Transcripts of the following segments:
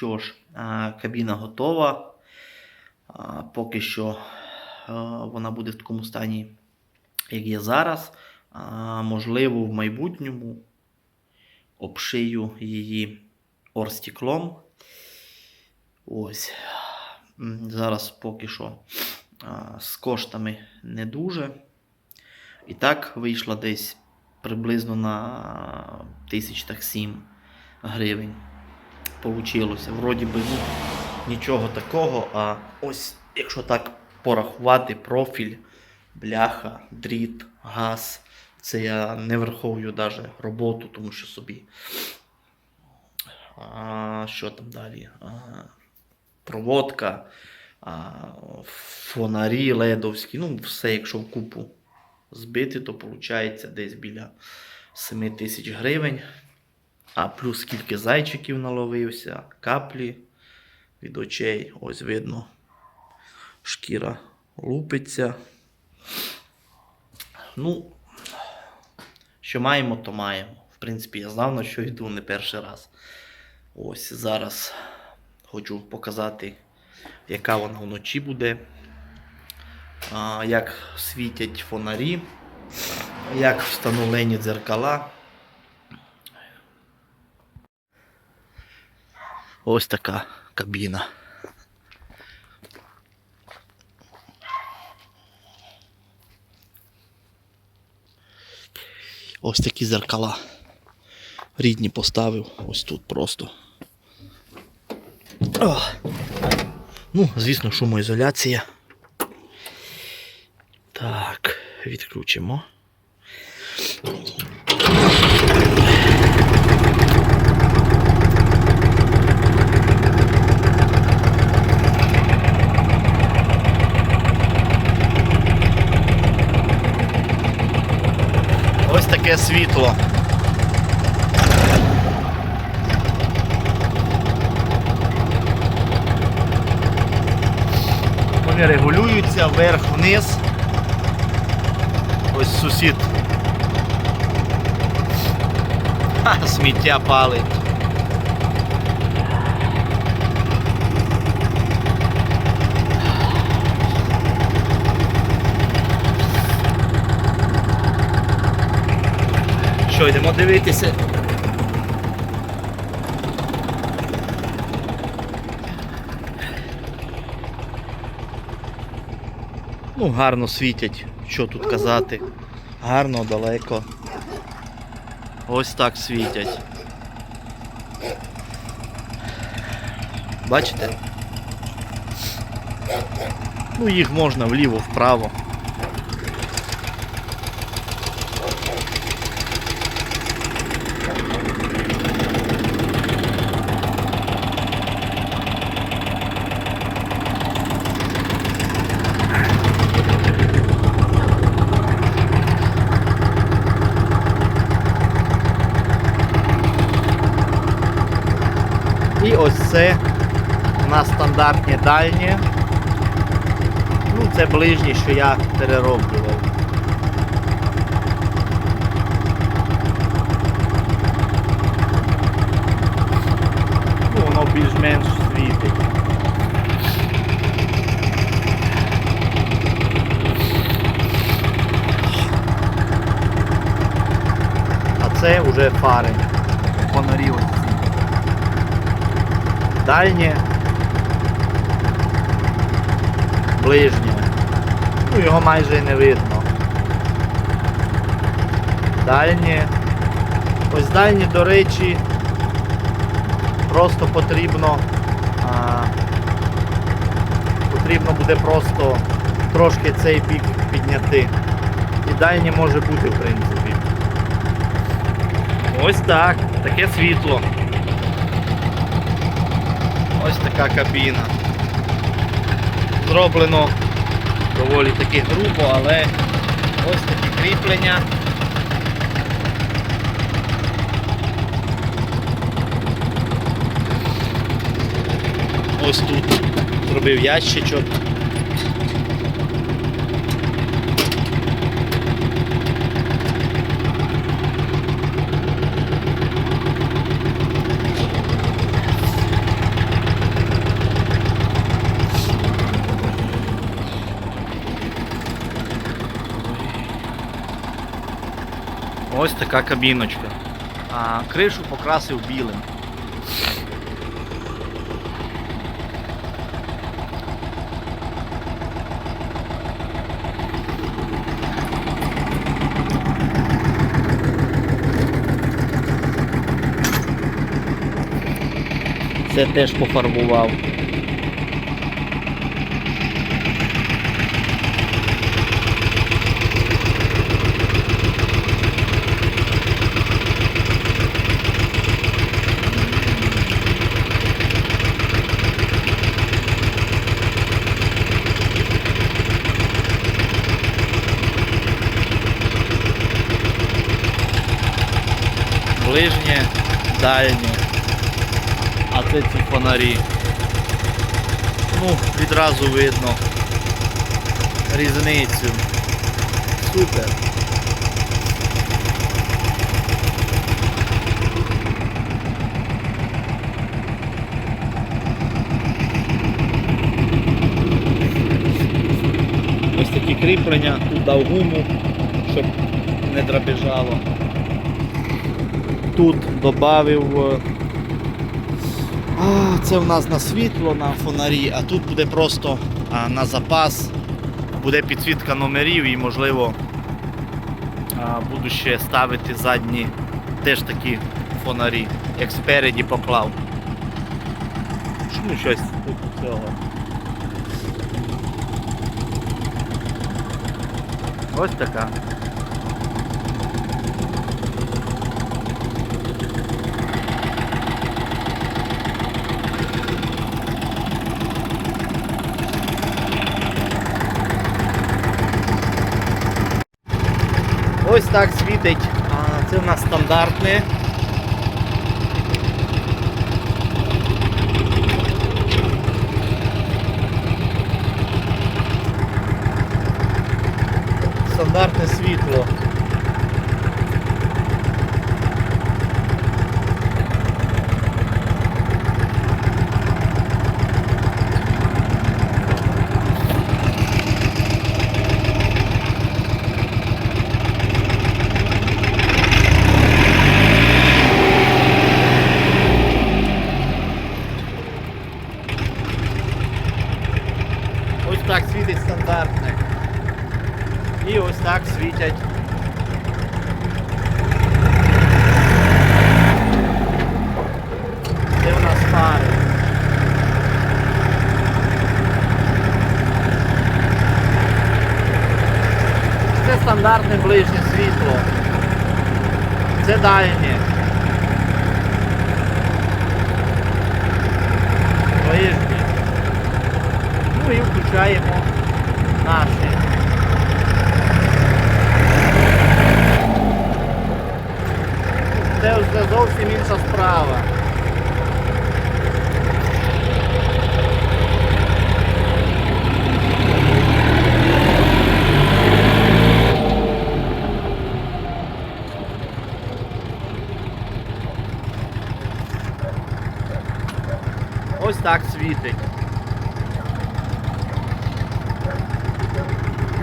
що ж, кабіна готова. Поки що вона буде в такому стані, як є зараз. Можливо, в майбутньому обшию її орстіклом. Ось. Зараз поки що з коштами не дуже. І так вийшла десь приблизно на тисяч так 7 гривень. Получилося. Вроді би ну, нічого такого, а ось якщо так порахувати профіль, бляха, дріт, газ, це я не враховую навіть роботу, тому що собі. А, що там далі? А, проводка, а, фонарі ледовські, ну все, якщо в купу збити, то виходить десь біля 7 тисяч гривень. А плюс скільки зайчиків наловився, каплі від очей. Ось видно, шкіра лупиться. Ну, що маємо, то маємо. В принципі, я знав, на що йду не перший раз. Ось зараз хочу показати, яка вона вночі буде, як світять фонарі, як встановлені дзеркала. Ось така кабіна. Ось такі зеркала. Рідні поставив ось тут просто. О! Ну, звісно, шумоізоляція. Так, відключимо. Ось таке світло. Вони регулюються вверх-вниз. Ось сусід. Ха, сміття палить. Йдемо дивитися? Ну, гарно світять, що тут казати. Гарно, далеко. Ось так світять. Бачите? Ну, їх можна вліво, вправо. І ось це у нас стандартні дальні. Ну, це ближні, що я перероблював. Ну, воно більш-менш світить. А це вже фари. Фонарі ось ці ближнє. Ну, його майже і не видно. Дальнє. Ось дальнє, до речі, просто потрібно. А, потрібно буде просто трошки цей бік підняти. І дальнє може бути, в принципі. Ось так, таке світло. Ось така кабіна. Зроблено доволі таки грубо, але ось такі кріплення. Ось тут зробив ящичок. Ось така кабіночка. А кришу покрасив білим. Це теж пофарбував. Ближнє, дальнє. А це ці фонарі. Ну, відразу видно різницю. Супер. Ось такі кріплення, тут дав гуму, щоб не драбіжало. Тут додав а, це в нас на світло, на фонарі, а тут буде просто а, на запас, буде підсвітка номерів і можливо а, буду ще ставити задні теж такі фонарі, як спереді поклав. Ну, щось типу цього. Ось така. Ось так світить. А, Це у нас стандартне. Стандартне світло. Ось так світить стандартне. І ось так світять. Це у нас фари. Це стандартне ближнє світло. Це дальнє. Ближнє. Ну і включаємо наші. Це вже зовсім інша справа. Ось так світить.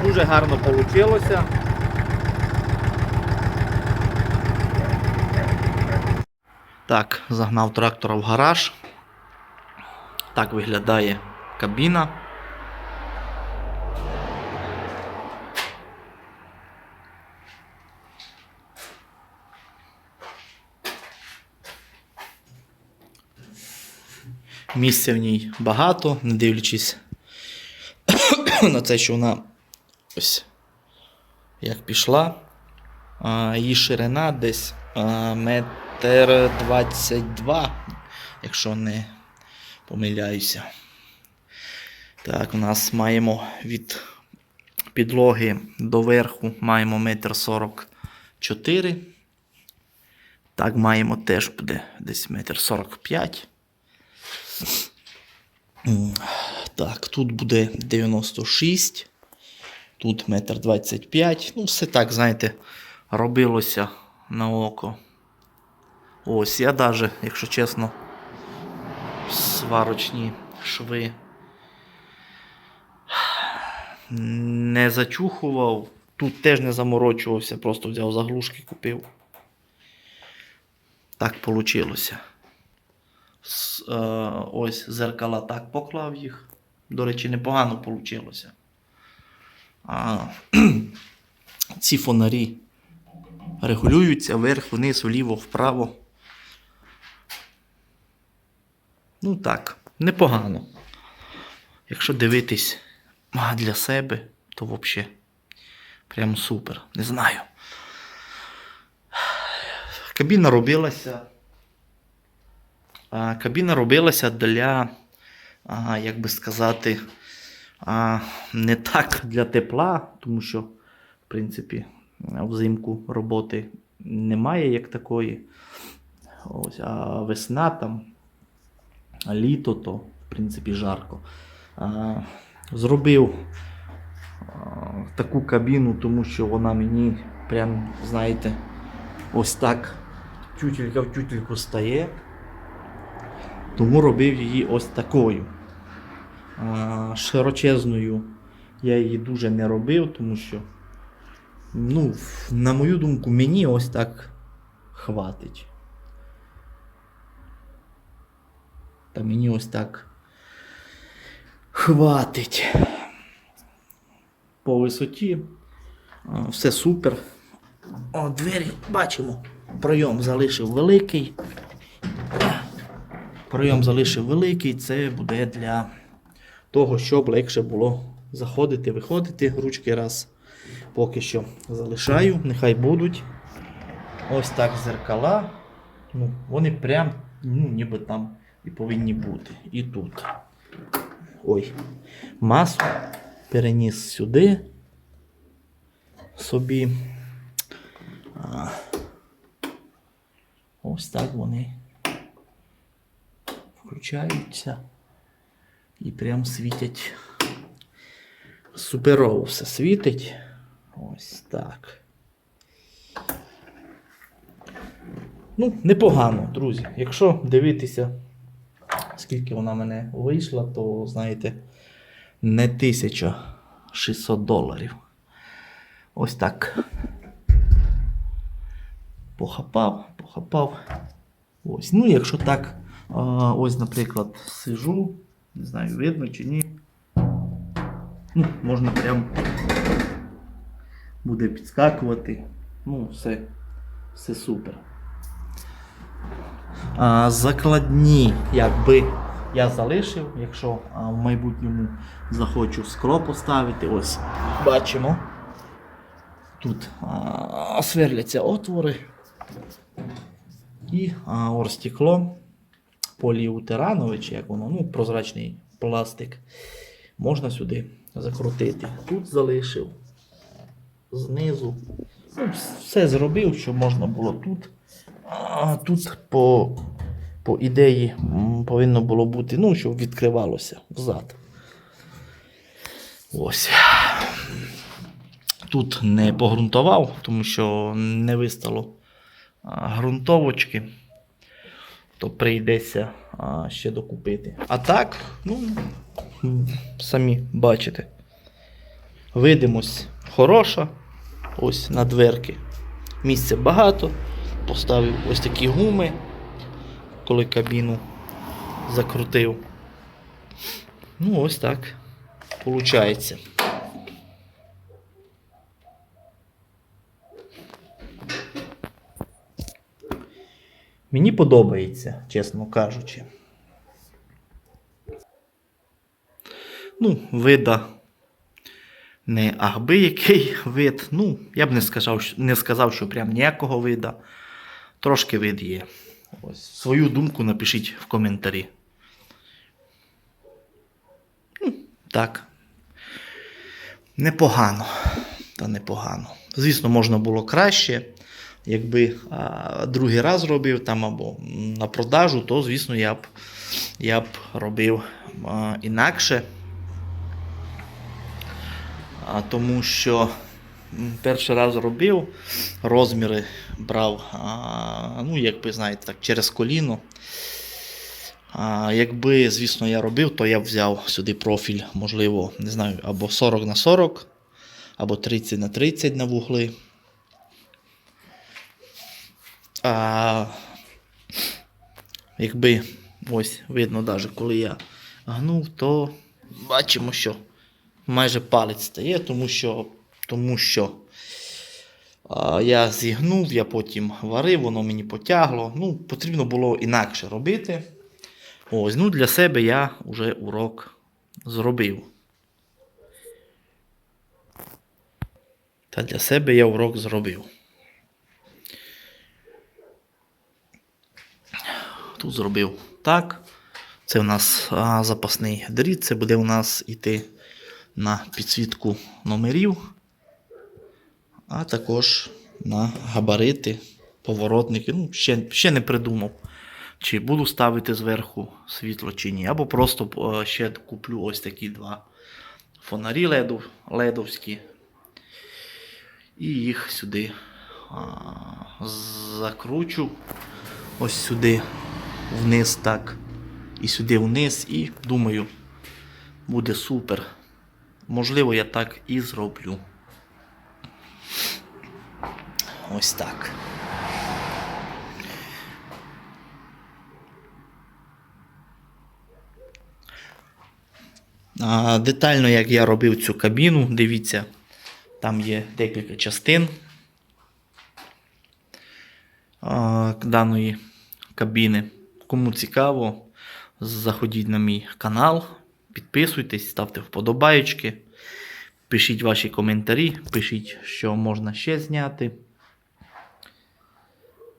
Дуже гарно вийшло. Так, загнав трактора в гараж. Так виглядає кабіна. Місця в ній багато, не дивлячись на те, що вона ось як пішла. Її ширина десь метр двадцять два, якщо не помиляюся. Так, у нас маємо від підлоги до верху маємо метр сорок чотири. Так, маємо теж буде десь метр сорок п'ять. М, Так, тут буде 96, тут метр 25. Ну, все так, знаєте, робилося на око. Ось, я даже, якщо чесно, сварочні шви не зачухував. Тут теж не заморочувався, просто взяв заглушки, купив. Так вийшло. Ось зеркала так поклав їх. До речі, непогано вийшло. А, ці фонарі регулюються вверх, вниз, вліво, вправо. Ну так, непогано. Якщо дивитись для себе, то взагалі прям супер. Не знаю. Кабіна робилася. Кабіна робилася для, як би сказати, а, не так для тепла, тому що, в принципі, взимку роботи немає як такої. Ось, а весна там, літо, то, в принципі, жарко. А, зробив а, таку кабіну, тому що вона мені прям, знаєте, ось так тютелька в тютельку стає. Тому робив її ось такою. Широчезною я її дуже не робив, тому що, ну, на мою думку, мені ось так хватить. Та мені ось так хватить. По висоті. Все супер. О, двері бачимо. Пройом залишив великий. Пройом залишив великий, це буде для того, щоб легше було заходити, виходити. Ручки раз поки що залишаю, нехай будуть. Ось так зеркала. Ну, вони прям, ну, ніби там і повинні бути. І тут. Ой. Масу переніс сюди собі. А, ось так вони включаються і прям світять. Суперово все світить. Ось так. Ну, непогано, друзі. Якщо дивитися, скільки вона мене вийшла, то знаєте, не 1600 доларів. Ось так. Похапав, похапав. Ось. Ну, якщо так, ось, наприклад, сижу, не знаю, видно чи ні. Ну, можна прям буде підскакувати. Ну, все, все супер. А, закладні, якби я залишив, якщо а, в майбутньому захочу скло поставити, ось бачимо. Тут а, сверляться отвори. І а, орстекло поліутеранове, чи як воно, ну, прозрачний пластик. Можна сюди закрутити. Тут залишив, знизу. Ну, все зробив, що можна було тут. А тут по, по ідеї повинно було бути, ну, щоб відкривалося взад. Ось. Тут не погрунтував, тому що не вистало а, ґрунтовочки, то прийдеться а, ще докупити. А так, ну, самі бачите. Видимость хороша. Ось на дверки. Місця багато. Поставив ось такі гуми, коли кабіну закрутив. Ну, ось так. Получається. Мені подобається, чесно кажучи. Ну, вида не ахби який вид. Ну, я б не сказав, не сказав, що прям ніякого вида. Трошки вид є. Ось. Свою думку напишіть в коментарі. Ну, так. Непогано. Та непогано. Звісно, можна було краще. Якби другий раз робив там або на продажу, то, звісно, я б, я б робив інакше. Тому що перший раз робив, розміри брав, ну, якби, знаєте, так, через коліно. Якби, звісно, я робив, то я б взяв сюди профіль, можливо, не знаю, або 40 на 40, або 30 на 30 на вугли. А, якби ось видно, навіть коли я гнув, то бачимо, що майже палець стає, тому що, тому що а, я зігнув, я потім варив, воно мені потягло. Ну, потрібно було інакше робити. Ось, ну для себе я вже урок зробив. Та для себе я урок зробив. Тут зробив так. Це у нас запасний дріт, це буде у нас йти на підсвітку номерів, а також на габарити, поворотники. Ну, ще, ще не придумав, чи буду ставити зверху світло, чи ні. Або просто е, ще куплю ось такі два фонарі ледов, ледовські. І їх сюди а, закручу ось сюди вниз так. І сюди вниз, і думаю, буде супер. Можливо, я так і зроблю. Ось так. А, детально, як я робив цю кабіну, дивіться, там є декілька частин а, даної кабіни. Кому цікаво, заходіть на мій канал, підписуйтесь, ставте вподобайки, пишіть ваші коментарі, пишіть, що можна ще зняти.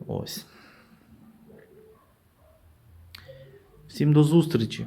Ось. Всім до зустрічі!